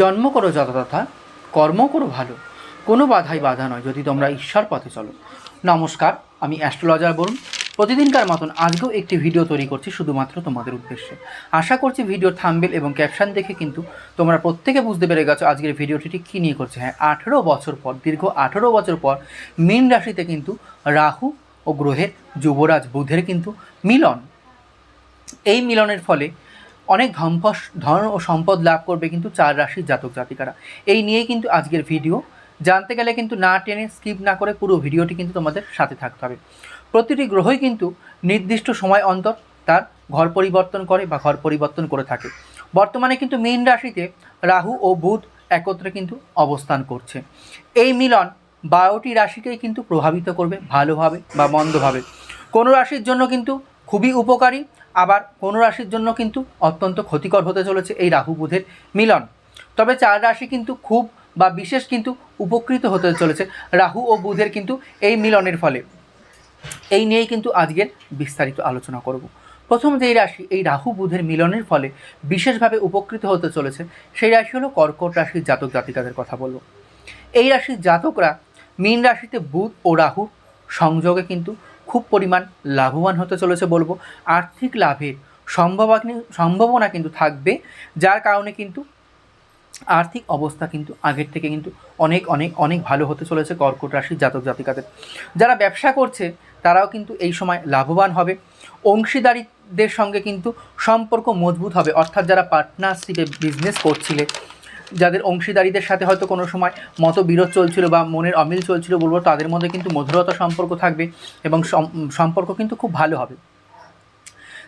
জন্ম করো যথাযথা, কর্ম করো ভালো। কোনো বাধাই বাধা নয়, যদি তোমরা ঈশ্বর পথে চলো। নমস্কার, আমি অ্যাস্ট্রোলজার বলুন প্রতিদিনকার মতন আজকেও একটি ভিডিও তৈরি করছি শুধুমাত্র তোমাদের উদ্দেশ্যে। আশা করছি ভিডিওর থাম্বেল এবং ক্যাপশন দেখে কিন্তু তোমরা প্রত্যেকে বুঝতে পেরে গেছো আজকের ভিডিওটি ঠিক কী নিয়ে করছে। হ্যাঁ আঠেরো বছর পর, দীর্ঘ আঠেরো বছর পর মীন রাশিতে কিন্তু রাহু ও গ্রহের যুবরাজ বুধের কিন্তু মিলন। এই মিলনের ফলে অনেক ধম্পস ধন ও সম্পদ লাভ করবে কিন্তু চার রাশির জাতক জাতিকারা। এই নিয়েই কিন্তু আজকের ভিডিও। জানতে গেলে কিন্তু না টেনে স্কিপ না করে পুরো ভিডিওটি কিন্তু তোমাদের সাথে থাকতে হবে। প্রতিটি গ্রহই কিন্তু নির্দিষ্ট সময় অন্তর তার ঘর পরিবর্তন করে বা ঘর পরিবর্তন করে থাকে। বর্তমানে কিন্তু মীন রাশিতে রাহু ও বুধ একত্রে কিন্তু অবস্থান করছে। এই মিলন বারোটি রাশিকেই কিন্তু প্রভাবিত করবে ভালোভাবে বা মন্দভাবে। কোনো রাশির জন্য কিন্তু খুবই উপকারী। আবার কোনো রাশির জন্য কিন্তু অত্যন্ত ক্ষতিকর হতে চলেছে এই রাহু বুধের মিলন। তবে চার রাশি কিন্তু খুব বা বিশেষ কিন্তু উপকৃত হতে চলেছে রাহু ও বুধের কিন্তু এই মিলনের ফলে। এই নিয়েই কিন্তু আজকের বিস্তারিত আলোচনা করব। প্রথম যেই রাশি, এই রাহু বুধের মিলনের ফলে বিশেষভাবে উপকৃত হতে চলেছে সেই রাশি হলো কর্কট রাশির জাতক জাতিকাদের কথা বলব। এই রাশির জাতকরা মীন রাশিতে বুধ ও রাহু সংযোগে কিন্তু খুব পরিমাণ লাভবান হতে চলেছে বলব। আর্থিক লাভের সম্ভাবনা সম্ভাবনা কিন্তু থাকবে, যার কারণে কিন্তু আর্থিক অবস্থা কিন্তু আগের থেকে কিন্তু অনেক অনেক অনেক ভালো হতে চলেছে কর্কট রাশির জাতক জাতিকাদের। যারা ব্যবসা করছে, তারাও কিন্তু এই সময় লাভবান হবে। অংশীদারিদের সঙ্গে কিন্তু সম্পর্ক মজবুত হবে। অর্থাৎ যারা পার্টনারশিপে বিজনেস করছিলে যাদের অংশীদারিদের সাথে হয়তো কোনো সময় মতবিরোধ চলছিল বা মনের অমিল চলছিল বলব, তাদের মধ্যে কিন্তু মধুরতা সম্পর্ক থাকবে এবং সম- সম্পর্ক কিন্তু খুব ভালো হবে।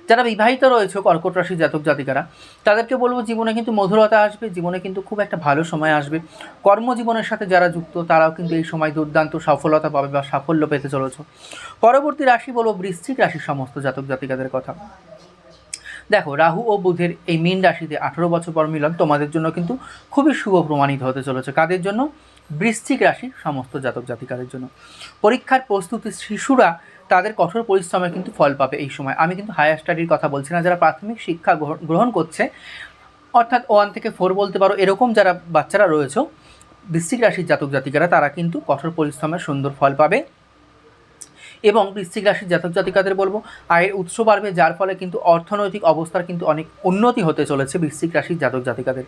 যারা বিবাহিত রয়েছে কর্কট রাশি জাতক জাতিকারা, তাদেরকে বলব জীবনে কিন্তু মধুরতা আসবে, জীবনে কিন্তু খুব একটা ভালো সময় আসবে। কর্মজীবনের সাথে যারা যুক্ত, তারাও কিন্তু এই সময় দুর্দান্ত সফলতা পাবে বা সাফল্য পেতে চলেছ। পরবর্তী রাশি বলব বৃশ্চিক রাশির সমস্ত জাতক জাতিকাদের কথা। দেখো, রাহু ও বুধের এই মীন রাশিতে আঠেরো বছর পর মিলন তোমাদের জন্য কিন্তু খুবই শুভ প্রমাণিত হতে চলেছে। কাদের জন্য? বৃশ্চিক রাশির সমস্ত জাতক জাতিকাদের জন্য। পরীক্ষার প্রস্তুতি শিশুরা তাদের কঠোর পরিশ্রমের কিন্তু ফল পাবে এই সময়। আমি কিন্তু হায়ার স্টাডির কথা বলছি না, যারা প্রাথমিক শিক্ষা গ্রহণ করছে, অর্থাৎ ওয়ান থেকে ফোর বলতে পারো, এরকম যারা বাচ্চারা রয়েছে, বৃশ্চিক রাশির জাতক জাতিকারা, তারা কিন্তু কঠোর পরিশ্রমের সুন্দর ফল পাবে। এবং বৃশ্চিক রাশির জাতক জাতিকাদের বলব। আয়ের উৎস বাড়বে, যার ফলে কিন্তু অর্থনৈতিক অবস্থার কিন্তু অনেক উন্নতি হতে চলেছে বৃশ্চিক রাশির জাতক জাতিকাদের।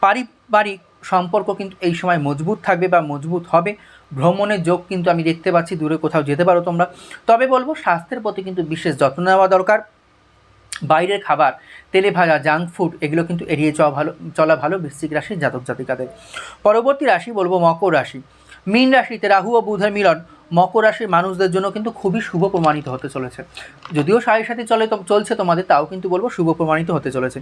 পারিবারিক সম্পর্ক কিন্তু এই সময় মজবুত থাকবে বা মজবুত হবে। ভ্রমণের যোগ কিন্তু আমি দেখতে পাচ্ছি, দূরে কোথাও যেতে পারো তোমরা। তবে বলব, স্বাস্থ্যের প্রতি কিন্তু বিশেষ যত্ন নেওয়া দরকার। বাইরের খাবার, তেলে ভাজা, জাঙ্ক ফুড, এগুলো কিন্তু এড়িয়ে যাওয়া ভালো, চলা ভালো বৃশ্চিক রাশির জাতক জাতিকাদের। পরবর্তী রাশি বলব, মকর রাশি। মীন রাশিতে রাহু ও বুধের মিলন। মকর রাশির মানুষদের জন্য কিন্তু খুবই শুভ প্রমাণিত হতে চলেছে। যদিও সাড়ে সাথে চলে চলছে তোমাদের, তাও কিন্তু বলব শুভ প্রমাণিত হতে চলেছে।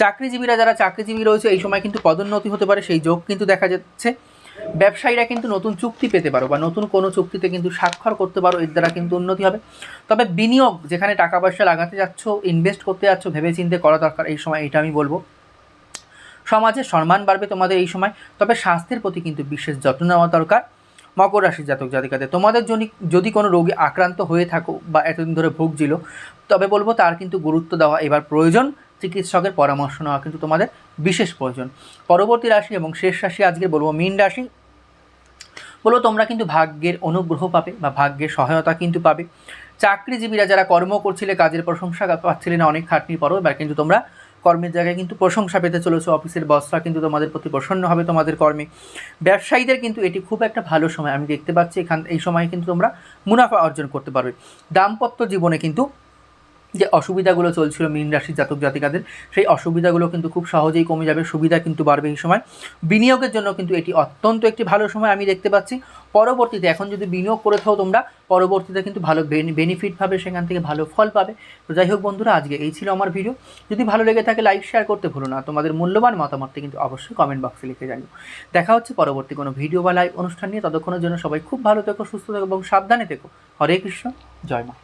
চাকরিজীবীরা যারা চাকরিজীবী রয়েছে, এই সময় কিন্তু পদোন্নতি হতে পারে, সেই যোগ কিন্তু দেখা যাচ্ছে। ব্যবসায়ীরা কিন্তু নতুন চুক্তি পেতে পারো বা নতুন কোনো চুক্তিতে কিন্তু স্বাক্ষর করতে পারো, এর দ্বারা কিন্তু উন্নতি হবে। তবে বিনিয়োগ, যেখানে টাকা পয়সা লাগাতে যাচ্ছ ইনভেস্ট করতে যাচ্ছ ভেবে চিন্তে করা দরকার, এই সময় এটা আমি বলব। সমাজে সম্মান বাড়বে তোমাদের এই সময়, তবে স্বাস্থ্যের প্রতি কিন্তু বিশেষ যত্ন নেওয়া দরকার। মকর রাশি জাতক জাতিকাদের। তোমাদের জন্য যদি কোনো রোগে আক্রান্ত হয়ে থাকো বা এতদিন ধরে ভুগছিল, তবে বলব তার কিন্তু গুরুত্ব দেওয়া এবার প্রয়োজন। চিকিৎসকের পরামর্শ নেওয়া কিন্তু তোমাদের বিশেষ প্রয়োজন। পরবর্তী রাশি এবং শেষ রাশি আজকে বলব মীন রাশি। বলব তোমরা কিন্তু ভাগ্যের অনুগ্রহ পাবে বা ভাগ্যের সহায়তা কিন্তু পাবে। চাকরিজীবীরা যারা কর্ম করছিলে, কাজের প্রশংসা পাচ্ছিলে না, অনেক খাটনির পরও এবার কিন্তু তোমরা কর্মের জায়গায় কিন্তু প্রশংসা পেতে চলেছে অফিসের বসরা, কিন্তু তোমাদের প্রতি প্রসন্ন হবে তোমাদের কর্মে। ব্যবসায়ীদের কিন্তু এটি খুব একটা ভালো সময়, আমি দেখতে পাচ্ছি এখান, এই সময় কিন্তু তোমরা মুনাফা অর্জন করতে পারবে। দাম্পত্য জীবনে কিন্তু যে অসুবিধাগুলো চলছিল মীন রাশির জাতক জাতিকাদের, সেই অসুবিধাগুলো কিন্তু খুব সহজেই কমে যাবে, সুবিধা কিন্তু বাড়বে এই সময়। বিনিয়োগের জন্য কিন্তু এটি অত্যন্ত একটি ভালো সময় আমি দেখতে পাচ্ছি। পরবর্তীতে এখন যদি বিনিয়োগ করে থাও তোমরা, পরবর্তীতে কিন্তু ভালো বেনিফিট পাবে, সেখান থেকে ভালো ফল পাবে। তো যাই হোক বন্ধুরা, আজকে এই ছিল আমার ভিডিও যদি ভালো লেগে থাকে লাইক শেয়ার করতে ভুলো না। তোমাদের মূল্যবান মতামতটি কিন্তু অবশ্যই কমেন্ট বক্সে লিখে জানিও। দেখা হচ্ছে পরবর্তী কোনো ভিডিও বা লাইভ অনুষ্ঠান নিয়ে। ততক্ষণের জন্য সবাই খুব ভালো থেকো, সুস্থ থেকো এবং সাবধানে থেকো। হরে কৃষ্ণ, জয় মা।